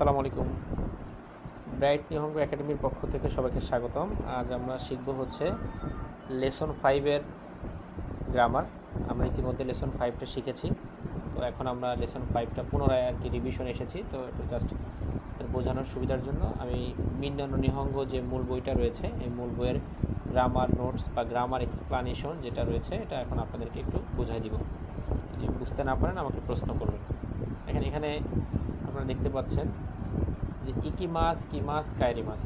আসসালামু আলাইকুম। ব্রাইট নিহঙ্গ একাডেমির পক্ষ থেকে সবাইকে স্বাগতম। আজ আমরা শিখব হচ্ছে লেসন ফাইভের গ্রামার আমরা ইতিমধ্যে লেসন ফাইভটা শিখেছি। তো এখন আমরা লেসন ফাইভটা পুনরায় আর কি রিভিশন এসেছি। তো এটা জাস্ট বোঝানোর সুবিধার জন্য আমি মিন্ডানো নিহঙ্গ যে মূল বইটা রয়েছে, এই মূল বইয়ের গ্রামার নোটস বা গ্রামার এক্সপ্লানেশন যেটা রয়েছে, এটা এখন আপনাদেরকে একটু বোঝাই দিব। যদি বুঝতে না পারেন, আমাকে প্রশ্ন করবেন। এখানে এখানে আপনারা দেখতে পাচ্ছেন যে ইকি মাছ কি মাছ কায়রি মাছ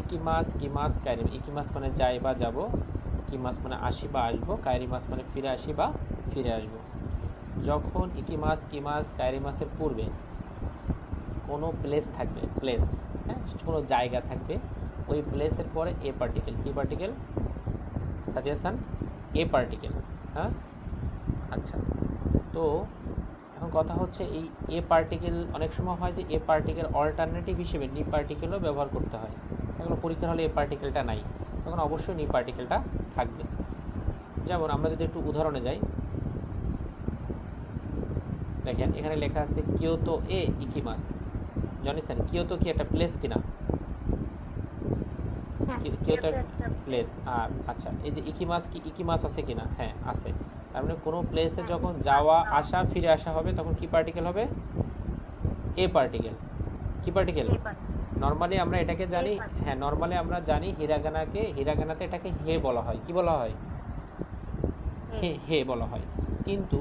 ইকি মাছ কি মাছ কায়রি ইকি মাছ মানে যাই বা যাব কি মাছ মানে আসি বা আসব কায়রি মাছ মানে ফিরে আসি বা ফিরে আসব। যখন ইকি মাছ কি মাছ কায়রি মাছের পূর্বে কোনো প্লেস থাকবে প্লেস হ্যাঁ কোনো জায়গা থাকবে, ওই প্লেসের পরে এ পার্টিকেল কি পার্টিকেল সাজেশান এ পার্টিকেল হ্যাঁ? আচ্ছা তো এখন কথা হচ্ছে এই এ পার্টিকেল অনেক সময় হয় যে এ পার্টিকেল অল্টারনেটিভ হিসেবে নি পার্টিকেলও ব্যবহার করতে হয়। এখন পরীক্ষার হলে এ পার্টিকেলটা নাই। তখন অবশ্যই নি পার্টিকেলটা থাকবে। যেমন আমরা যদি একটু উদাহরণে যাই। দেখেন এখানে লেখা আছে কিয়োতো এ ইকিমাস জানিসেন কিয়োতো কি একটা প্লেস কিনা? কি- কিয়োতো প্লেস আর আচ্ছা এই যে ইকিমাস কি ইকিমাস আছে কিনা? হ্যাঁ আছে। তার মানে কোনো প্লেসে যখন যাওয়া আসা ফিরে আসা হবে তখন কি পার্টিকেল হবে? এ পার্টিকেল কি পার্টিকেল নর্মালি আমরা এটাকে জানি হ্যাঁ নর্মালি আমরা জানি হিরাগানাকে হিরাগানাতে এটাকে হে বলা হয়। কি বলা হয়? হে। হে বলা হয়। কিন্তু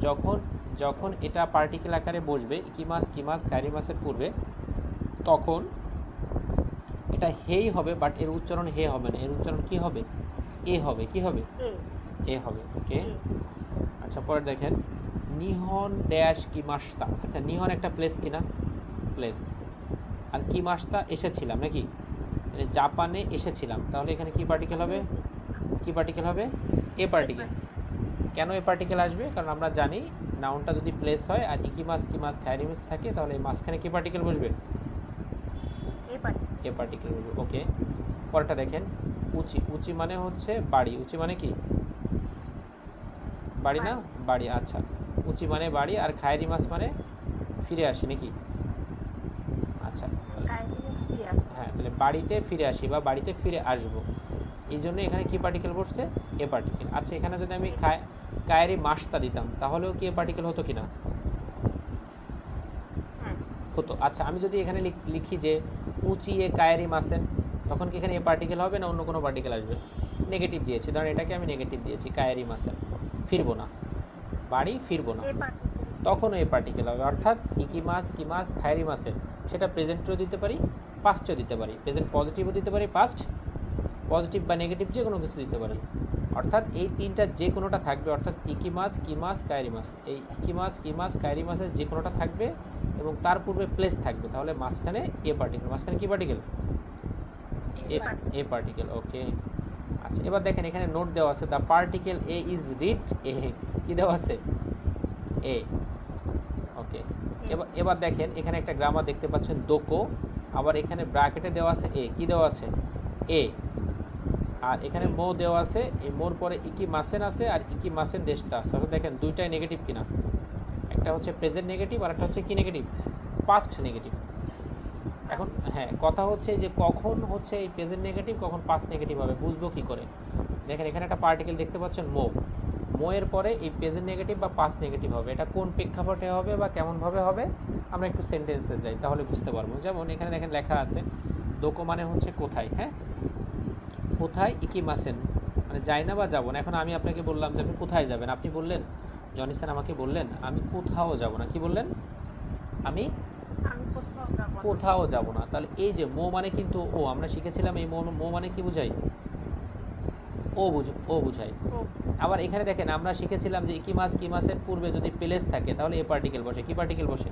যখন যখন এটা পার্টিকেল আকারে বসবে কিমাস কিমাস কারিমাসের পূর্বে তখন এটা হেই হবে বাট এর উচ্চারণ হে হবে না। এর উচ্চারণ কি হবে? এ হবে। কি হবে? এ হবে ওকে? আচ্ছা পরে দেখেন। নিহন ড্যাশ কিমাস্তা আচ্ছা নিহন একটা প্লেস কিনা? প্লেস আর কিমাস্তা এসেছিলাম নাকি? মানে জাপানে এসেছিলাম। তাহলে এখানে কি পার্টিকেল হবে? কি পার্টিকেল হবে? এ পার্টিকেল কেন এ পার্টিকেল আসবে? কারণ আমরা জানি নাউনটা যদি প্লেস হয় আর ইকিমাস কিমাস খায়রিমিস থাকে তাহলে এই মাঝখানে কি পার্টিকেল বসবে? এ পার্টিকেল বসবে ওকে? পরেরটা দেখেন। উচি উচি মানে হচ্ছে বাড়ি। উচি মানে কি? বাড়ি না? বাড়ি আচ্ছা। উঁচি মানে বাড়ি আর খায়রি মাছ মানে ফিরে আসে নাকি? আচ্ছা হ্যাঁ তাহলে বাড়িতে ফিরে আসি বা বাড়িতে ফিরে আসব। এই জন্য এখানে কি পার্টিকেল বসছে? এ পার্টিকেল আচ্ছা এখানে যদি আমি খায় কায়েরি মাসটা দিতাম তাহলেও কি এ পার্টিকেল হতো কি না হতো। আচ্ছা আমি যদি এখানে লিখ- লিখি যে উঁচি এ কায়েরি মাসেন তখন কি এখানে এ পার্টিকেল হবে না অন্য কোনো পার্টিকেল আসবে? নেগেটিভ দিয়েছি। ধরেন এটাকে আমি নেগেটিভ দিয়েছি কায়েরি মাসেন ফিরবো না। বাড়ি ফিরবো না। তখনও এ পার্টিকেল হবে। অর্থাৎ ইকি মাস কি মাস খায়রি মাসের। সেটা প্রেজেন্টও দিতে পারি পাস্টও দিতে পারি। প্রেজেন্ট পজিটিভও দিতে পারি পাস্ট পজিটিভ বা নেগেটিভ যে কোনো কিছু দিতে পারি। অর্থাৎ এই তিনটা যে কোনোটা থাকবে অর্থাৎ ইকি মাস কি মাস কায়রি মাস। এই ইকি মাস কি মাস কায়রি মাসের যে কোনোটা থাকবে এবং তার পূর্বে প্লেস থাকবে। তাহলে মাঝখানে এ পার্টিকেল মাঝখানে কি পার্টিকেল এ এ পার্টিকেল ওকে। আচ্ছা এবার দেখেন এখানে নোট দেওয়া আছে দ্য পার্টিকেল এ ইজ রিড এ কি দেওয়া আছে? এ ওকে এবার এবার দেখেন, এখানে একটা গ্রামার দেখতে পাচ্ছেন, দোকো। আবার এখানে ব্র্যাকেটে দেওয়া আছে, এ। কি দেওয়া আছে? এ আর এখানে মো দেওয়া আছে এই মোর পরে ইকি মাসেন আছে আর ইকি মাসেন দেশটা আছে। দেখেন, দুইটাই নেগেটিভ কিনা। একটা হচ্ছে প্রেজেন্ট নেগেটিভ আর একটা হচ্ছে কি নেগেটিভ পাস্ট নেগেটিভ এখন হ্যাঁ কথা হচ্ছে যে কখন হচ্ছে এই প্রেজেন্ট নেগেটিভ কখন পাস্ট নেগেটিভ হবে, বুঝব কি করে? দেখেন, এখানে একটা পার্টিকেল দেখতে পাচ্ছেন, মো। মোয়ের পরে এই প্রেজেন্ট নেগেটিভ বা পাস্ট নেগেটিভ হবে। এটা কোন প্রেক্ষাপটে হবে বা কেমনভাবে হবে, আমরা একটু সেন্টেন্সে যাই, তাহলে বুঝতে পারব। যেমন, এখানে দেখেন লেখা আছে, দোকো মানে হচ্ছে কোথায়? হ্যাঁ? কোথায় ইকি মাসেন মানে যাই না বা যাব না। এখন আমি আপনাকে বললাম যে আপনি কোথায় যাবেন? আপনি বললেন, জনি স্যার আমাকে বললেন, আমি কোথাও যাব না। কি বললেন? আমি কোথাও যাব না। তাহলে এই যে মো মানে কিন্তু ও আমরা শিখেছিলাম এই মো মানে কি বুঝাই? ও বুঝ ও বুঝাই। আবার এখানে দেখেন আমরা শিখেছিলাম যে ইকি মাস কি মাসের পূর্বে যদি প্লেস থাকে তাহলে এ পার্টিকেল বসে। কি পার্টিকেল বসে?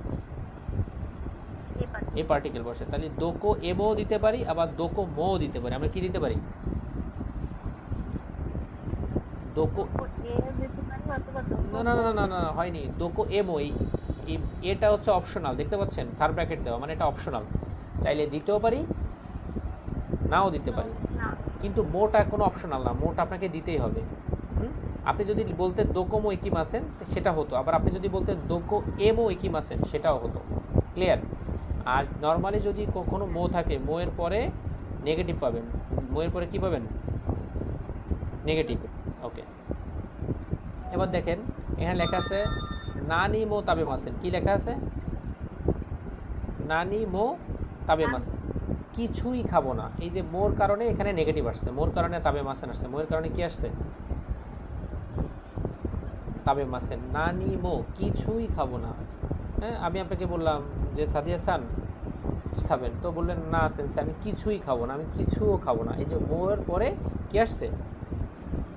এ পার্টিকেল বসে। তাহলে দোকো এমও দিতে পারি আবার দোকো মো দিতে পারি। আমরা কি দিতে পারি? দোকো না না না না না হয়নি। দোকো এমও এই এটা হচ্ছে অপশনাল দেখতে পাচ্ছেন? থার্ড ব্র্যাকেট দেওয়া মানে এটা অপশনাল চাইলে দিতেও পারি নাও দিতে পারি। কিন্তু মোটা কোনো অপশনাল না মোট আপনাকে দিতেই হবে। আপনি যদি বলতে দোকোমো ইকিমাসেন সেটা হতো। আবার আপনি যদি বলতে দোকো এমও ইকিমাসেন সেটাও হতো। ক্লিয়ার আর নর্মালি যদি কখনো মো থাকে মো এর পরে নেগেটিভ পাবেন। মো এর পরে কী পাবেন? নেগেটিভ ওকে এবার দেখেন এখানে লেখা আছে নানি মো তাবে মাসেন কি লেখা আছে? নানি মো তাবে মাসেন কিছুই খাব না। এই যে মোর কারণে এখানে নেগেটিভ আসছে। মোর কারণে তাবে মাসেন আসছে। মোর কারণে কি আসছে? তাবে মাসেন নানি মো কিছুই খাব না। হ্যাঁ আমি আপনাকে বললাম যে সাদিয়া সান কী খাবেন? তো বললেন না সেন্সে আমি কিছুই খাব না। আমি কিছুও খাব না। এই যে মোর পরে কি আসছে?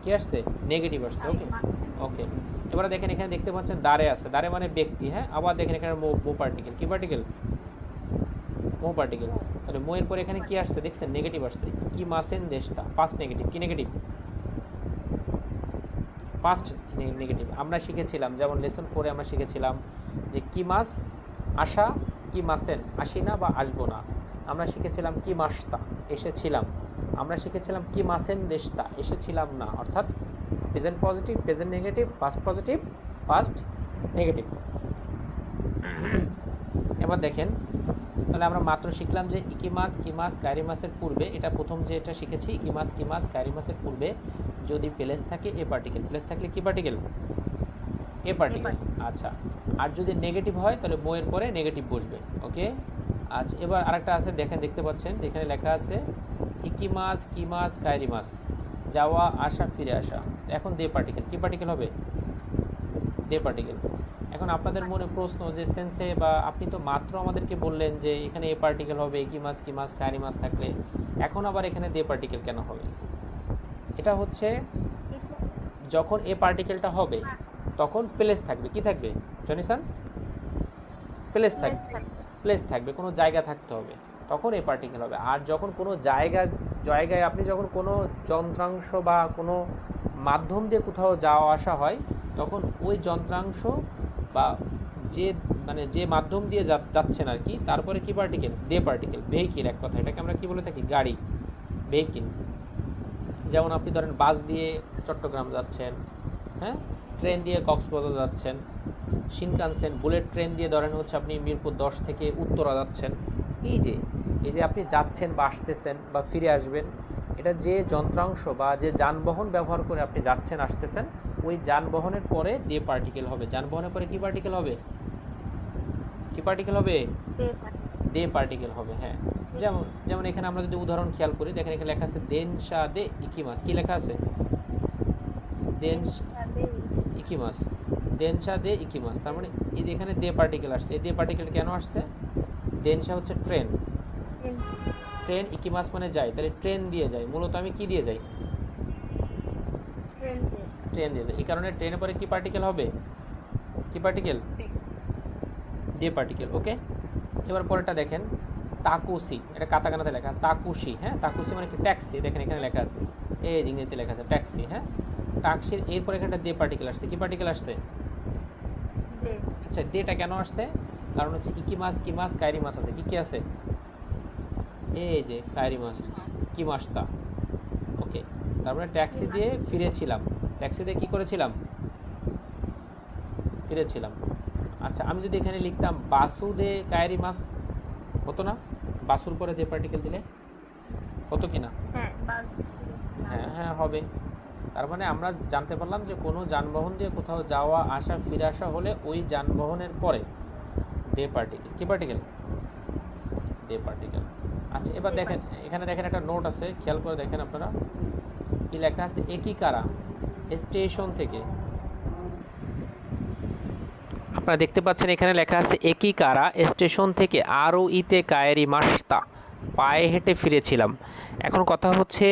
কি আসছে? নেগেটিভ আসছে। ওকে ওকে এবারে দেখেন এখানে দেখতে পাচ্ছেন দাঁড়ে আছে। দাঁড়ে মানে ব্যক্তি হ্যাঁ? আবার দেখেন এখানে মো পার্টিকেল কি পার্টিকেল মো পার্টিকেল তাহলে মোয়ের পরে এখানে কি আসছে? দেখছেন? নেগেটিভ আসছে। কি মাসেন দেশটা? পাস্ট নেগেটিভ কি নেগেটিভ পাস্ট নেগেটিভ আমরা শিখেছিলাম, যেমন লেসন ফোরে আমরা শিখেছিলাম যে কি মাস আসা কি মাসেন? আসি না বা আসব না। আমরা শিখেছিলাম কি মাসতা এসেছিলাম। আমরা শিখেছিলাম কি মাসেন দেশতা এসেছিলাম না। অর্থাৎ present positive present negative past positive past negative এবার দেখেন তাহলে আমরা মাত্র শিখলাম যে ইকিমাস কিমাস কাইরিমাসের পূর্বে এটা প্রথম যে এটা শিখেছি ইকিমাস কিমাস কাইরিমাসের পূর্বে যদি প্লেস থাকে এ পার্টিকেল প্লেস থাকলে কি পার্টিকেল? এ পার্টিকেল আচ্ছা। আর যদি নেগেটিভ হয় তাহলে বইয়ের পরে নেগেটিভ বসবে ওকে? আচ্ছা এবার আরেকটা আছে দেখেন দেখতে পাচ্ছেন এখানে লেখা আছে ইকিমাস কিমাস কাইরিমাস যাওয়া আসা ফিরে আসা। এখন দে পার্টিকেল কি পার্টিকেল হবে? দে পার্টিকেল এখন আপনাদের মনে প্রশ্ন যে সেন্সে বা আপনি তো মাত্র আমাদেরকে বললেন যে এখানে এ পার্টিকেল হবে কি মাস কি মাস কারি মাস থাকলে। এখন আবার এখানে দে পার্টিকেল কেন হবে? এটা হচ্ছে যখন এ পার্টিকেলটা হবে তখন প্লেস থাকবে। কি থাকবে? জনিসান প্লেস থাকবে। প্লেস থাকবে। কোনো জায়গা থাকতে হবে। তখন এ পার্টিকেল হবে। আর যখন কোনো জায়গা জায়গায় আপনি যখন কোনো যন্ত্রাংশ বা কোনো মাধ্যম দিয়ে কোথাও যাওয়া আসা হয়, তখন ওই যন্ত্রাংশ বা যে মানে যে মাধ্যম দিয়ে যাচ্ছেন আর কি, তারপরে কি পার্টিকেল দে পার্টিকেল ভেহিকিল এক কথা, এটাকে আমরা কি বলে থাকি? গাড়ি ভেহিকেল যেমন আপনি ধরেন বাস দিয়ে চট্টগ্রাম যাচ্ছেন হ্যাঁ? ট্রেন দিয়ে কক্সবাজার যাচ্ছেন শিনকানসেন বুলেট ট্রেন দিয়ে ধরেন হচ্ছে আপনি মিরপুর দশ থেকে উত্তরা যাচ্ছেন। এই যে এই যে আপনি যাচ্ছেন বা আসতেছেন বা ফিরে আসবেন এটা যে যন্ত্রাংশ বা যে যানবাহন ব্যবহার করে আপনি যাচ্ছেন আসতেছেন ওই যানবাহনের পরে দে পার্টিকেল হবে যানবাহনের পরে কি পার্টিকেল হবে? কি পার্টিকেল হবে? দে পার্টিকেল হবে হ্যাঁ। যেমন যেমন এখানে আমরা যদি উদাহরণ খেয়াল করি দেখেন এখানে লেখা আছে দেন দেনশা দে ইকি ইকিমাস কি লেখা আছে? দেন ইকিমাস দেনশা দে ইকি ইকিমাস তার মানে এই যে এখানে দে পার্টিকেল আসছে এই দে পার্টিকেল কেন আসছে? দেন দেনশা হচ্ছে ট্রেন। ট্রেন। ইকিমাস মানে যায় তাহলে ট্রেন দিয়ে যায় মূলত আমি কি দিয়ে যাই? ট্রেন দিয়ে। যায় এই কারণে ট্রেনের পরে কি পার্টিকেল হবে? কি পার্টিকেল দে। পার্টিকেল ওকে এবার পরেরটা দেখেন। তাকুসি এটা কাতাকানাতে লেখা। তাকুসি হ্যাঁ? তাকুসি মানে কি? ট্যাক্সি দেখেন এখানে লেখা আছে। এই যে ইংরেজিতে লেখা আছে ট্যাক্সি হ্যাঁ? ট্যাক্সির এরপর এখানটা দে পার্টিকেল আসছে। কি পার্টিকেল আসছে? আচ্ছা দেটা কেন আসছে? কারণ হচ্ছে ইকি মাছ কি মাছ কায়রি মাছ আছে। কি কি আছে? এই যে কায়রি মাছ কি মাছটা? ওকে তারপরে ট্যাক্সি দিয়ে ফিরেছিলাম। ট্যাক্সি দিয়ে কী করেছিলাম? ফিরেছিলাম। আচ্ছা আমি যদি এখানে লিখতাম বাসু দে কায়রি মাছ হতো না? বাসুর পরে দে পার্টিকেল দিলে? হতো কি না? হ্যাঁ হ্যাঁ হবে। তার মানে আমরা জানতে পারলাম যে কোনো যানবাহন দিয়ে কোথাও যাওয়া আসা ফিরে আসা হলে ওই যানবাহনের পরে দে পার্টিকেল কি পার্টিকেল দে পার্টিকেল আচ্ছা এবার দেখেন, এখানে দেখেন একটা নোট আছে, খেয়াল করে দেখেন আপনারা। কি লেখা আছে? একই কারা স্টেশন থেকে। আপনারা দেখতে পাচ্ছেন এখানে লেখা আছে একই কারা স্টেশন থেকে আরও ইতে কায়েরি মাস্তা পায়ে হেঁটে ফিরেছিলাম। এখন কথা হচ্ছে,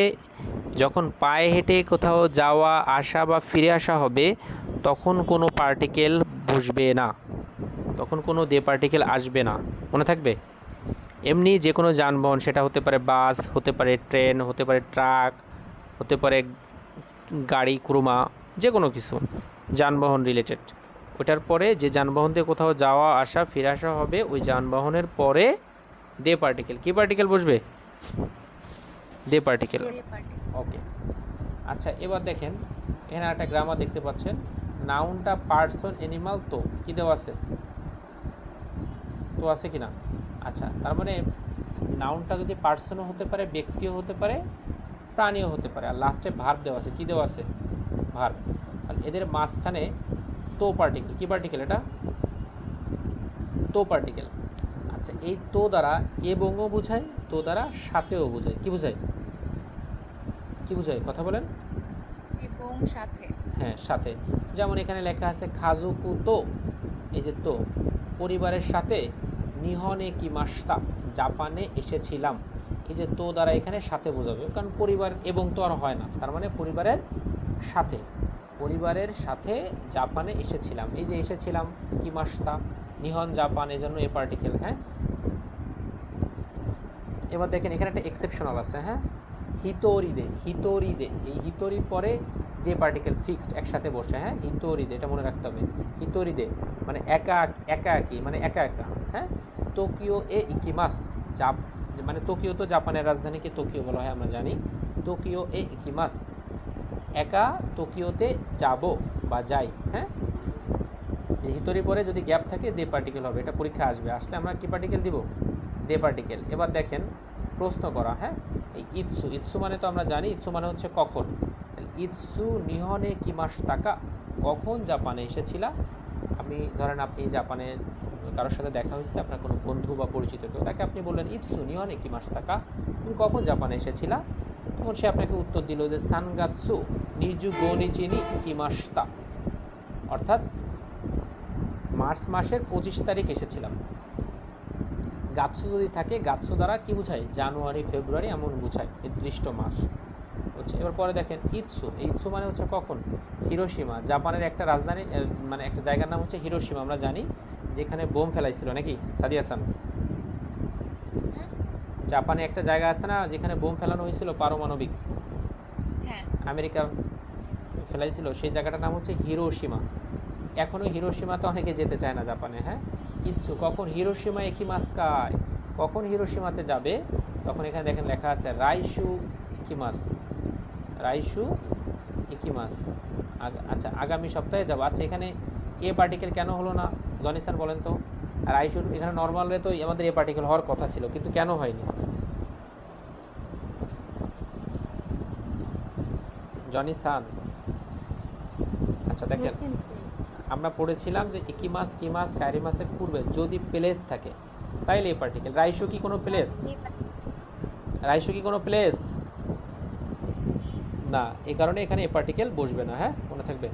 যখন পায়ে হেঁটে কোথাও যাওয়া, আসা বা ফিরে আসা হবে, তখন কোনো পার্টিকেল বসবে না। তখন কোনো দে পার্টিকেল আসবে না। মনে থাকবে? এমনি যে কোনো যানবাহন সেটা হতে পারে বাস হতে পারে ট্রেন হতে পারে ট্রাক হতে পারে গাড়ি কুরুমা যে কোনো কিছু যানবাহন রিলেটেড ওটার পরে যে যানবাহন দিয়ে কোথাও যাওয়া আসা ফিরে আসা হবে ওই যানবাহনের পরে দে পার্টিকেল কি পার্টিকেল বসবে? দে পার্টিকেল ওকে আচ্ছা এবার দেখেন এখানে একটা গ্রামার দেখতে পাচ্ছেন। নাউনটা পার্সন অ্যানিমাল তো। কী দেওয়া আছে? তো আছে কি না আচ্ছা তার মানে নাউনটা যদি পার্সনও হতে পারে ব্যক্তিও হতে পারে প্রাণীও হতে পারে। আর লাস্টে ভার্ব দেওয়া আছে। কী দেওয়া আছে? ভার্ব তাহলে এদের মাঝখানে তো পার্টিকেল কী পার্টিকেল এটা? তো পার্টিকেল আচ্ছা এই তো দ্বারা এবংও বোঝায় তো দ্বারা সাথেও বোঝায়। কি বোঝায়? কি বোঝায়? কথা বলেন। এবং সাথে। হ্যাঁ সাথে। যেমন এখানে লেখা আছে খাজুকু তো এই যে তো। পরিবারের সাথে নিহনে কি মাস্তা? জাপানে এসেছিলাম। এই যে তো দ্বারা এখানে সাথে বোঝাবে, কারণ পরিবার এবং তো আর হয় না। তার মানে পরিবারের সাথে। পরিবারের সাথে জাপানে এসেছিলাম। এই যে এসেছিলাম, কি মাস্তা? নিহন জাপান, এই জন্য এ পার্টিকেল হ্যাঁ? এবার দেখেন, এখানে একটা এক্সেপশনাল আছে হ্যাঁ? হিতোরিদে হিতোরিদে। এই হিতোরির পরে দে পার্টিকেল ফিক্সড একসাথে বসে হ্যাঁ? হিতোরিদে, এটা মনে রাখতে হবে। হিতোরিদে মানে একা একা একই মানে একা একা হ্যাঁ? টোকিও এ ইকিমাস, জাপ মানে টোকিও তো জাপানের রাজধানীকে টোকিও বলা হয় আমরা জানি। টোকিও এ ইকিমাস, একা টোকিওতে যাব বা যাই হ্যাঁ? হিতরি পরে যদি গ্যাপ থাকে, দে পার্টিকেল হবে, এটা পরীক্ষা আসবে। আসলে আমরা কি পার্টিকেল দিব? The particle. এবার দেখেন, প্রশ্ন করা হ্যাঁ? এই ইৎসু ইৎসু মানে তো আমরা জানি, ইৎসু মানে হচ্ছে কখন? ইৎসু নিহনে কি মাস টাকা কখন জাপানে এসেছিলা? আপনি ধরেন আপনি জাপানে কারোর সাথে দেখা হয়েছে, আপনার কোনো বন্ধু বা পরিচিত কেউ, তাকে আপনি বললেন ইৎসু নিহনে কি মাস টাকা তুমি কখন জাপানে এসেছিলা? তখন সে আপনাকে উত্তর দিল যে, সানগাৎসু, নিজু গনিচিনি কি মাসতা অর্থাৎ মার্চ মাসের পঁচিশ তারিখ এসেছিলাম। গাৎসু যদি থাকে, গাৎসু দ্বারা কি বোঝায়? জানুয়ারি, ফেব্রুয়ারি এমন বোঝায়, নির্দিষ্ট মাস। হচ্ছে, এবার পরে দেখেন, ইৎসু ইৎসু মানে হচ্ছে কখন? হিরোসীমা জাপানের একটা রাজধানী মানে একটা জায়গার নাম হচ্ছে হিরোসীমা আমরা জানি। যেখানে বোম ফেলাইছিল নাকি? সাদি হাসান। জাপানে একটা জায়গা আছে না যেখানে বোম ফেলানো হয়েছিল পারমাণবিক? হ্যাঁ। আমেরিকা ফেলাইছিল সেই জায়গাটার নাম হচ্ছে হিরোসীমা এখনও হিরোসীমাতে অনেকে যেতে চায় না জাপানে হ্যাঁ? ইচ্ছু কখন হিরোসীমা একই মাস্কায়? কখন হিরোসীমাতে যাবে? তখন এখানে দেখেন লেখা আছে রাইসু ইকিমাস রাইসু ইকিমাস আচ্ছা আগামী সপ্তাহে যাব। আচ্ছা এখানে এ পার্টিকেল কেন হলো না? জনি স্যার বলেন তো। আর আইসুর এখানে নর্মালে তো আমাদের এ পার্টিকেল হওয়ার কথা ছিল, কিন্তু কেন হয়নি? জনি সান আচ্ছা দেখেন, আমরা পড়েছিলাম যে কি মাস কি মাস কিমাস কাইরিমাসের পূর্বে যদি প্লেস থাকে, তাইলে এ পার্টিকেল রাইসু কি কোনো প্লেস রাইসু কি কোনো প্লেস না, এ কারণে এখানে এ পার্টিকেল বসবে না হ্যাঁ? মনে থাকবে।